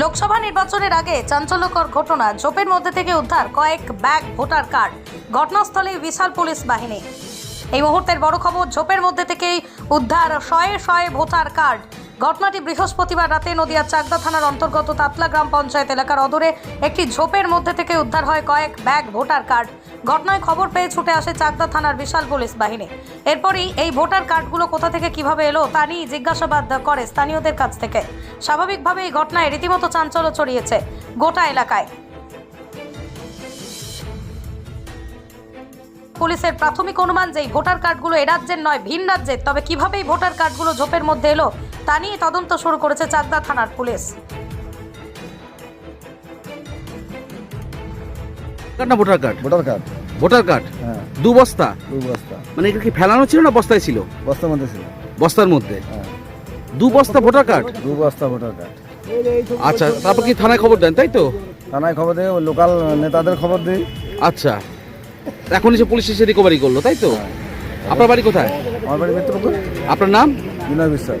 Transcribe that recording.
লোকসভা নির্বাচনের আগে চাঞ্চল্যকর ঘটনা, ঝোপের মধ্যে থেকে উদ্ধার কয়েক ব্যাগ ভোটার কার্ড, ঘটনাস্থলে বিশাল পুলিশ বাহিনী। এই মুহূর্তের বড় খবর, ঝোপের মধ্যে থেকেই উদ্ধার, শয়ে শয়ে ভোটার কার্ড। ঘটনাটি বৃহস্পতিবার রাতে নদিয়ার চাকদা থানার অন্তর্গত তাতলা গ্রাম পঞ্চায়েত এলাকার অদূরে একটি ঝোপের মধ্যে থেকে উদ্ধার হয় কয়েক ব্যাগ ভোটার কার্ড। ঘটনায় খবর পেয়ে ছুটে আসে চাকদা থানার বিশাল পুলিশ বাহিনী। এরপরই এই ভোটার কার্ডগুলো কোথা থেকে কীভাবে এলো তা নিয়ে জিজ্ঞাসাবাদ করে স্থানীয়দের কাছ থেকে। স্বাভাবিকভাবে এই ঘটনায় রীতিমতো চাঞ্চল্য ছড়িয়েছে গোটা এলাকায়। পুলিশের প্রাথমিক অনুমান যে ভোটার কার্ডগুলো এ রাজ্যের নয়, ভিন রাজ্যের, তবে কীভাবে ভোটার কার্ডগুলো ঝোপের মধ্যে এলো তা নিয়ে তদন্ত শুরু করেছে চাকদা থানার পুলিশ। কার্ড না voter card? Voter card. Voter card? হ্যাঁ। দু বস্তা? দু বস্তা। মানে এটা কি ফেলানো ছিল না বস্তায় ছিল? বস্তার মধ্যে ছিল। বস্তার মধ্যে? হ্যাঁ। দু বস্তা ভোটার কার্ড? দু বস্তা ভোটার কার্ড। আচ্ছা তারপর কি থানায় খবর দেন তাই তো? থানায় খবর দিয়ে লোকাল নেতাদের খবর দিই। আচ্ছা। এখন এসে পুলিশ এসে রিকভারি করল তাই তো? আপনার বাড়ি কোথায়? আমার বাড়ি মিত্রপুর আপনার নাম? বিনয় বিশ্বাস।